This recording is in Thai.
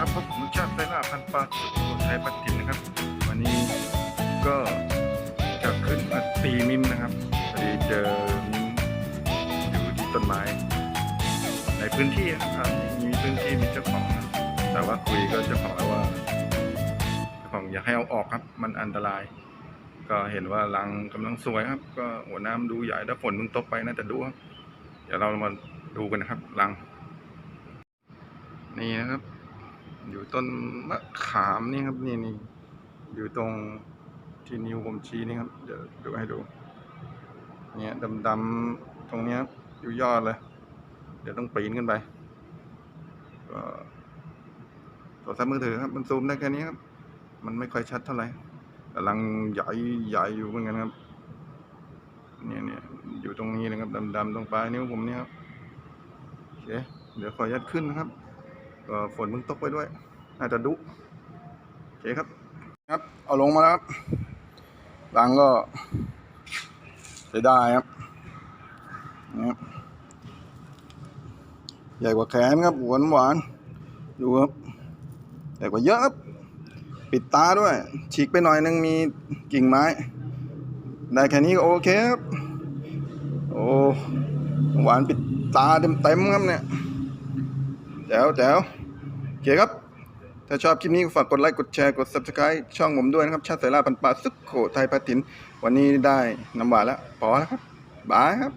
ครับพบผมชาติไซล่าพันปลาสุโขทัยปัตตินนะครับ วันนี้ก็จะขึ้นมาตีมิมนะครับพอดีเจอมิมอยู่ที่ต้นไม้ ในพื้นที่นะครับมีพื้นที่มีเจ้าของนะแต่ว่าคุยก็เจ้าของแล้วว่าเจ้าของอยากให้เอาออกครับ มันอันตราย ก็เห็นว่ารังกำลังสวยครับ ก็หัวน้ำดูใหญ่ถ้าฝนมึงตกไปน่าจะดูครับเดี๋ยวเรามาดูกันนะครับรัง นี่นะครับ อยู่ต้นมะขามนี่ครับนี่นี่อยู่ตรงที่นิ้วผมชี้นี่ครับเดี๋ยวดูให้ดู เนี่ยดำๆตรงเนี้ยครับอยู่ยอดเลย เดี๋ยวต้องปีนขึ้นไปก็โทรศัพท์มือถือครับ มันซูมได้แค่นี้ครับ มันไม่ค่อยชัดเท่าไหร่กำลังใหญ่ใหญ่อยู่เหมือนกันครับ เนี่ยเนี่ยอยู่ตรงนี้นะครับดำๆตรงปลายนิ้วผมเนี่ยครับโอเคเดี๋ยวขอยัดขึ้นนะครับ ก็ฝนมึงตกไปด้วยน่าจจะดุโอเคครับ ครับ เอาลงมาแล้วครับรังก็ใช้ได้ครับนะครับ ใหญ่กว่าแขนครับหวานหวานดูครับใหญ่กว่าเยอะครับ ปิดตาด้วย ฉีกไปหน่อยนึงมีกิ่งไม้ ได้แค่นี้ก็โอเคครับ โอ้หวานปิดตาเต็มๆครับเนี่ยแจ๋วแจ๋ว คครับ ถ้าชอบคลิปนี้ก็ฝากกดไลค์กดแชร์กด subscribe ช่องผมด้วยนะครับ ชาติสายล่าปันปลาสุขโขทัยพัติน วันนี้ได้น้ำหวานแล้วพอแล้วครับ บายครับ